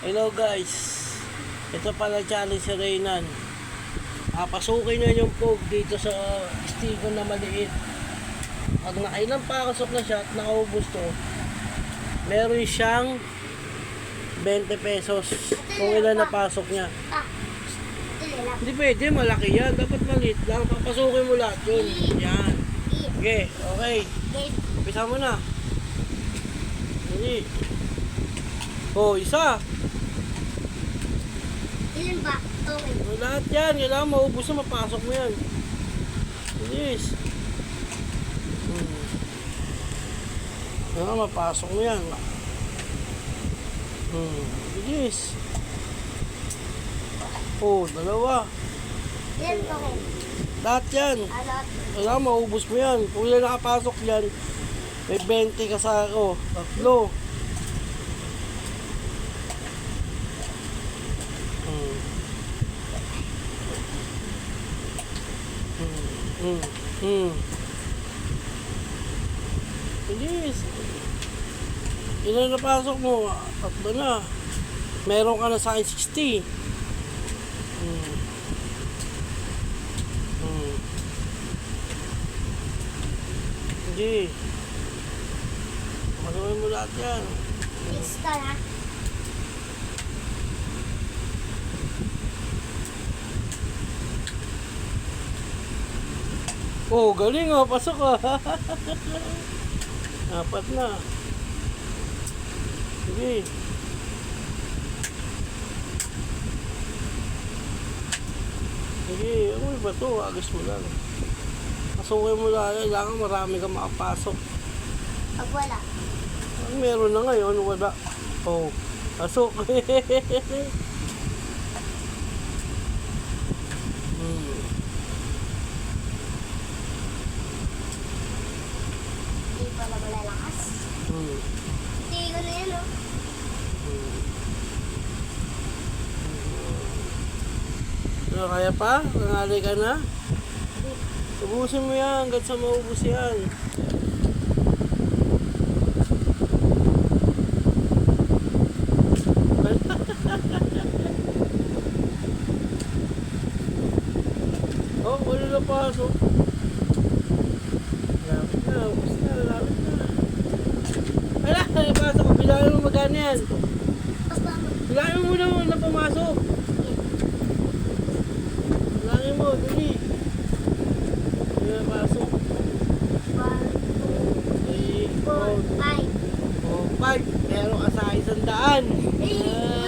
Hello guys. Ito pala challenge si Reynan. Ah, pasukin niya yung pog dito sa stigo na maliit. Pag nakailang pakasok na siya at nakaubos to, meron siyang 20 pesos kung ilan napasok niya. Ah, ito lang. Hindi pwede, malaki yan. Dapat maliit lang. Papasukin mo lahat yun. Yan. Okay, okay. Umpisa mo na. Hindi. Oh, isa. Ba? Okay. Oh, lahat yan. Kailangan maubos na mapasok mo yan. Bilis. Hmm. Kailangan mapasok mo yan. Hmm. Bilis. Oh, dalawa. Ilan ba ko? Lahat yan. Ano? Kailangan maubos mo yan. Kung yan nakapasok yan, may 20 ka sa ako. Tatlo. Hmm. Hmm. Hmm. Bilis. Ilan napasok mo? Tatlo na. Meron ka na sa akin 60. Hmm. Hmm. Hindi. Magawin mo lahat yan. Lista na. Oh, galing oh. Pasok ah. Apat na. Sige. Sige, amoy ba to? Agos mo lang. Pasukin mo lang. Kailangan marami kang makapasok. Pag wala. Ang meron na ngayon, wala. Oh, pasok. hmm. Malalakas. Hmm. Hindi ko na yan, oh. Ano, kaya pa? Nangali ka na? Ubusin mo yan hanggang sa maubos yan. oh, wala na pasok. Lapit na, ubos na, lapit na. Wala, napasok. Bilangin mo magkano yan. Bilangin mo na na pumasok. Bilangin mo, dali. Hindi na pasok. one, Three, four, four, five. oh, five. Meron ka sa isang daan. Eh,